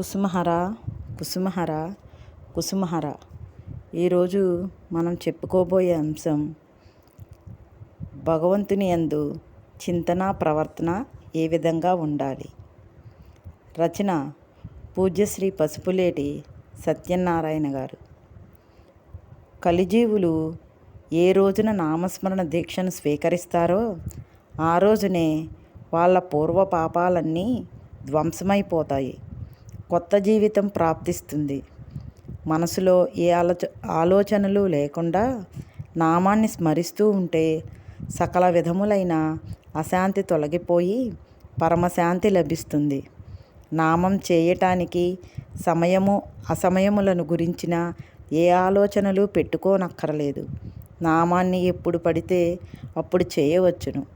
కుసుమహర కుసుమహర కుసుమహర. ఈరోజు మనం చెప్పుకోబోయే అంశం భగవంతుని యందు చింతన ప్రవర్తన ఏ విధంగా ఉండాలి? రచన పూజ్యశ్రీ పసుపులేటి సత్యనారాయణ గారు. కలిజీవులు ఏ రోజున నామస్మరణ దీక్షను స్వీకరిస్తారో ఆ రోజునే వాళ్ళ పూర్వ పాపాలన్నీ ధ్వంసమైపోతాయి. కొత్త జీవితం ప్రాప్తిస్తుంది. మనసులో ఏ ఆలోచ ఆలోచనలు లేకుండా నామాన్ని స్మరిస్తూ ఉంటే సకల విధములైన అశాంతి తొలగిపోయి పరమశాంతి లభిస్తుంది. నామం చేయటానికి సమయము అసమయములను గురించిన ఏ ఆలోచనలు పెట్టుకోనక్కరలేదు. నామాన్ని ఎప్పుడు పడితే అప్పుడు చేయవచ్చును.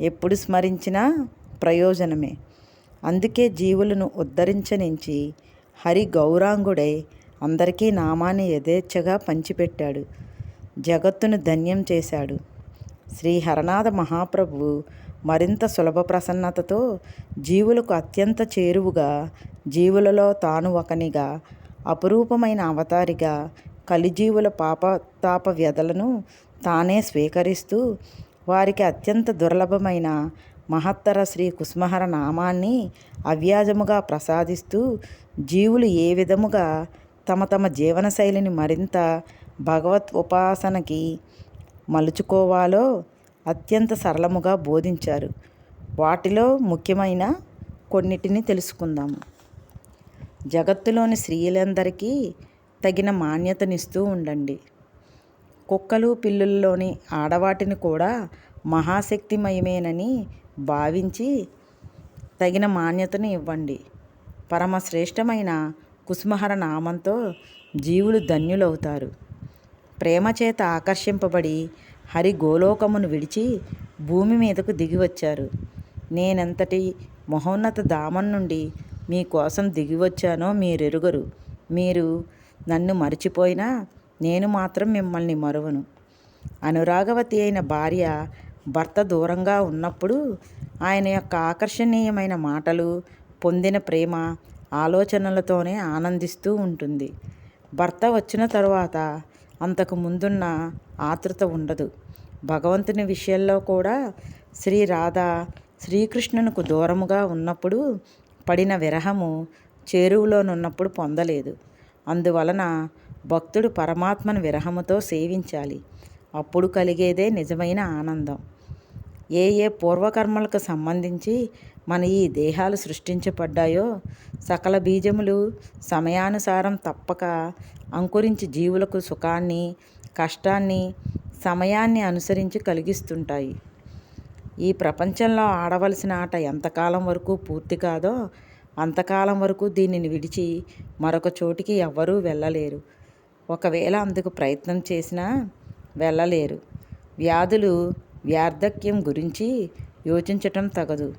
ఎప్పుడు స్మరించినా ప్రయోజనమే. అందుకే జీవులను ఉద్ధరించనించి హరి గౌరాంగుడై అందరికీ నామాన్ని యథేచ్ఛగా పంచిపెట్టాడు. జగత్తును ధన్యం చేశాడు. శ్రీ హరనాథ మహాప్రభువు మరింత సులభ ప్రసన్నతతో జీవులకు అత్యంత చేరువుగా జీవులలో తాను ఒకనిగా అపురూపమైన అవతారిగా కలిజీవుల పాపతాప వ్యధలను తానే స్వీకరిస్తూ వారికి అత్యంత దుర్లభమైన మహత్తర శ్రీ కుస్మహర నామాన్ని అవ్యాజముగా ప్రసాదిస్తూ జీవులు ఏ విధముగా తమ తమ జీవనశైలిని మరింత భగవత్ ఉపాసనకి మలుచుకోవాలో అత్యంత సరళముగా బోధించారు. వాటిలో ముఖ్యమైన కొన్నిటిని తెలుసుకుందాము జగత్తులోని స్త్రీలందరికీ తగిన మాన్యతనిస్తూ ఉండండి. కుక్కలు పిల్లుల్లోని ఆడవాటిని కూడా మహాశక్తిమయమేనని భావించి తగిన మాన్యతను ఇవ్వండి. పరమశ్రేష్టమైన కుసుమహర నామంతో జీవులు ధన్యులవుతారు. ప్రేమ చేత ఆకర్షింపబడి హరి గోలోకమును విడిచి భూమి మీదకు దిగివచ్చారు. నేనెంతటి మహోన్నత దామం నుండి మీకోసం దిగివచ్చానో మీరెరుగరు. మీరు నన్ను మరిచిపోయినా నేను మాత్రం మిమ్మల్ని మరువను. అనురాగవతి అయిన భార్య భర్త దూరంగా ఉన్నప్పుడు ఆయన యొక్క ఆకర్షణీయమైన మాటలు పొందిన ప్రేమ ఆలోచనలతోనే ఆనందిస్తూ ఉంటుంది. భర్త వచ్చిన తరువాత అంతకు ముందున్న ఆతృత ఉండదు. భగవంతుని విషయంలో కూడా శ్రీ రాధ శ్రీకృష్ణునికి దూరముగా ఉన్నప్పుడు పడిన విరహము చేరువులోనున్నప్పుడు పొందలేదు. అందువలన భక్తుడు పరమాత్మను విరహముతో సేవించాలి. అప్పుడు కలిగేదే నిజమైన ఆనందం. ఏ ఏ పూర్వకర్మలకు సంబంధించి మన ఈ దేహాలు సృష్టించబడ్డాయో సకల బీజములు సమయానుసారం తప్పక అంకురించి జీవులకు సుఖాన్ని కష్టాన్ని సమయాన్ని అనుసరించి కలిగిస్తుంటాయి. ఈ ప్రపంచంలో ఆడవలసిన ఆట ఎంతకాలం వరకు పూర్తి కాదో అంతకాలం వరకు దీనిని విడిచి మరొక చోటికి ఎవ్వరూ వెళ్ళలేరు. ఒకవేళ అందుకు ప్రయత్నం చేసినా వెళ్ళలేరు. వ్యాధులు వార్ధక్యం గురించి యోచించటం తగదు.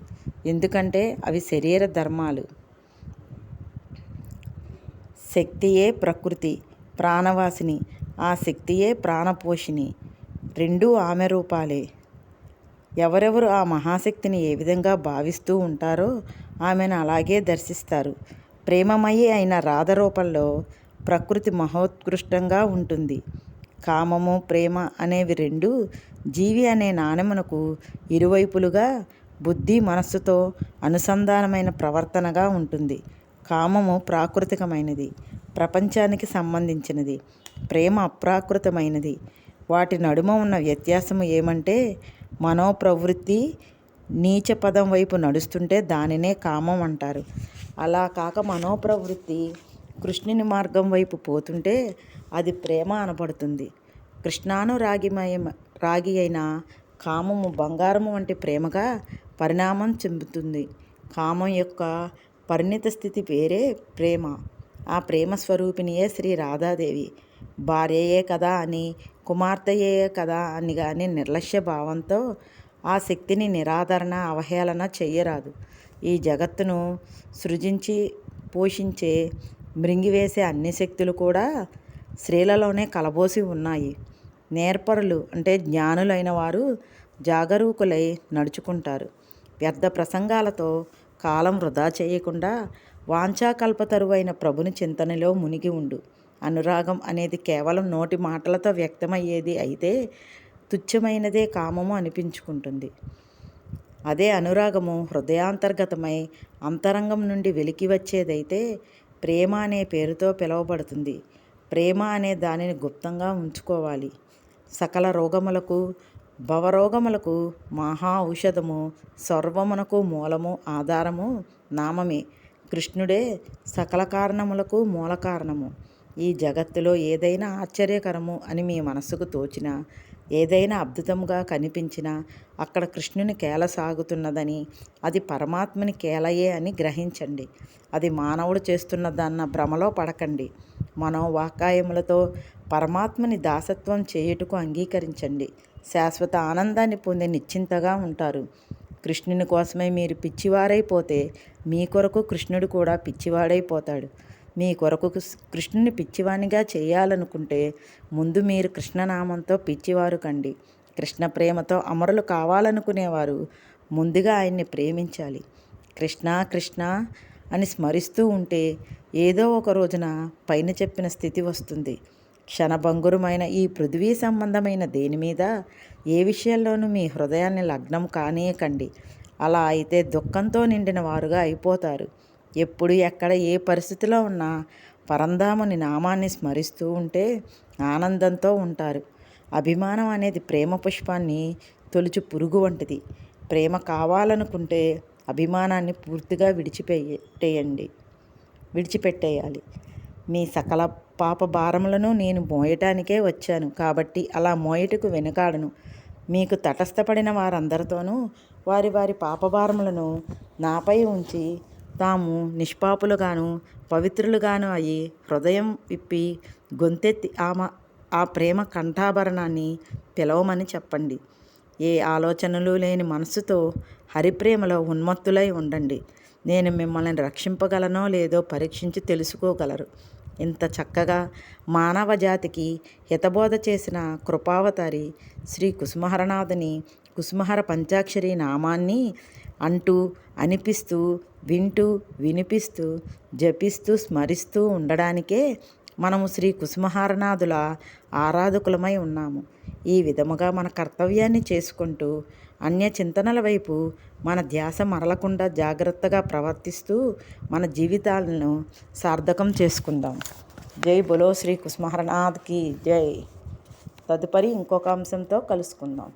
ఎందుకంటే అవి శరీర ధర్మాలు. శక్తియే ప్రకృతి ప్రాణవాసిని. ఆ శక్తియే ప్రాణపోషిణి రెండూ ఆమె రూపాలే. ఎవరెవరు ఆ మహాశక్తిని ఏ విధంగా భావిస్తూ ఉంటారో ఆమెను అలాగే దర్శిస్తారు. ప్రేమమయి అయిన రాధ రూపంలో ప్రకృతి మహోత్కృష్టంగా ఉంటుంది. కామము ప్రేమ అనేవి రెండు జీవి అనే నాణెమునకు ఇరువైపులుగా బుద్ధి మనస్సుతో అనుసంధానమైన ప్రవర్తనగా ఉంటుంది. కామము ప్రాకృతికమైనది ప్రపంచానికి సంబంధించినది ప్రేమ అప్రాకృతమైనది. వాటి నడుమ ఉన్న వ్యత్యాసము ఏమంటే మనోప్రవృత్తి నీచ పదం వైపు నడుస్తుంటే దానినే కామం అంటారు. అలా కాక మనోప్రవృత్తి కృష్ణుని మార్గం వైపు పోతుంటే అది ప్రేమ అనబడుతుంది. కృష్ణానురాగిమయం రాగి అయిన కామము బంగారము వంటి ప్రేమగా పరిణామం చెందుతుంది. కామం యొక్క పరిణిత స్థితి పేరే ప్రేమ. ఆ ప్రేమ స్వరూపిణియే శ్రీ రాధాదేవి. భార్యయే కదా అని కుమార్తెయే కదా అని కానీ నిర్లక్ష్య భావంతో ఆ శక్తిని నిరాదరణ అవహేళన చెయ్యరాదు. ఈ జగత్తును సృజించి పోషించే మృంగివేసే అన్ని శక్తులు కూడా స్త్రీలలోనే కలబోసి ఉన్నాయి. నేర్పరులు అంటే జ్ఞానులైన వారు జాగరూకులై నడుచుకుంటారు. వ్యర్థ ప్రసంగాలతో కాలం వృధా చేయకుండా వాంఛాకల్పతరువైన ప్రభుని చింతనలో మునిగి ఉండు. అనురాగం అనేది కేవలం నోటి మాటలతో వ్యక్తమయ్యేది అయితే తుచ్చమైనదే కామము అనిపించుకుంటుంది. అదే అనురాగము హృదయాంతర్గతమై అంతరంగం నుండి వెలికి వచ్చేదైతే ప్రేమ అనే పేరుతో పిలువబడుతుంది. ప్రేమ అనే దానిని గుప్తంగా ఉంచుకోవాలి. సకల రోగములకు భవరోగములకు మహా ఔషధము సర్వమునకు మూలము ఆధారము నామమే. కృష్ణుడే సకల కారణములకు మూల కారణము ఈ జగత్తులో ఏదైనా ఆశ్చర్యకరము అని మీ మనస్సుకు తోచినా ఏదైనా అద్భుతంగా కనిపించినా అక్కడ కృష్ణుని కేల సాగుతున్నదని అది పరమాత్మని కేలయే అని గ్రహించండి. అది మానవుడు చేస్తున్నదన్న భ్రమలో పడకండి. మనోవాకాయములతో పరమాత్మని దాసత్వం చేయుటకు అంగీకరించండి. శాశ్వత ఆనందాన్ని పొందే నిశ్చింతగా ఉంటారు. కృష్ణుని కోసమే మీరు పిచ్చివారైపోతే మీ కొరకు కృష్ణుడు కూడా పిచ్చివాడైపోతాడు. మీ కొరకు కృష్ణుని పిచ్చివానిగా చేయాలనుకుంటే ముందు మీరు కృష్ణనామంతో పిచ్చివారు కండి. కృష్ణ ప్రేమతో అమరులు కావాలనుకునేవారు ముందుగా ఆయన్ని ప్రేమించాలి. కృష్ణ కృష్ణ అని స్మరిస్తూ ఉంటే ఏదో ఒక రోజున పైన చెప్పిన స్థితి వస్తుంది. క్షణభంగురమైన ఈ పృథ్వీ సంబంధమైన దేని మీద? ఏ విషయంలోనూ మీ హృదయాన్ని లగ్నం కానీయకండి. అలా అయితే దుఃఖంతో నిండిన వారుగా అయిపోతారు. ఎప్పుడు ఎక్కడ ఏ పరిస్థితిలో ఉన్నా పరంధాముని నామాన్ని స్మరిస్తూ ఉంటే ఆనందంతో ఉంటారు. అభిమానం అనేది ప్రేమ పుష్పాన్ని తొలుచు పురుగు వంటిది. ప్రేమ కావాలనుకుంటే అభిమానాన్ని పూర్తిగా విడిచిపెట్టేయండి. విడిచిపెట్టేయాలి. మీ సకల పాప భారములను నేను మోయటానికే వచ్చాను. కాబట్టి అలా మోయటకు వెనుకాడను. మీకు తటస్థపడిన వారందరితోనూ వారి వారి పాపభారములను నాపై ఉంచి తాము నిష్పాపులుగాను పవిత్రులుగాను అయి హృదయం విప్పి గొంతెత్తి ఆమె ఆ ప్రేమ కంఠాభరణాన్ని పిలవమని చెప్పండి. ఏ ఆలోచనలు లేని మనసుతో హరిప్రేమలో ఉన్మత్తులై ఉండండి. నేను మిమ్మల్ని రక్షింపగలనో లేదో పరీక్షించి తెలుసుకోగలరు. ఇంత చక్కగా మానవ జాతికి హితబోధ చేసిన కృపావతారి శ్రీ కుసుమహరనాథుని కుసుమహర పంచాక్షరి నామాన్ని అంటూ అనిపిస్తూ వింటూ వినిపిస్తూ జపిస్తూ స్మరిస్తూ ఉండడానికే మనము శ్రీ కుసుమహారనాథుల ఆరాధకులమై ఉన్నాము. ఈ విధముగా మన కర్తవ్యాన్ని చేసుకుంటూ అన్య చింతనల వైపు మన ధ్యాస మరలకుండా జాగ్రత్తగా ప్రవర్తిస్తూ మన జీవితాలను సార్థకం చేసుకుందాం. జై బులో శ్రీ కుసుమహరనాథ్కి జై. తదుపరి ఇంకొక అంశంతో కలుసుకుందాం.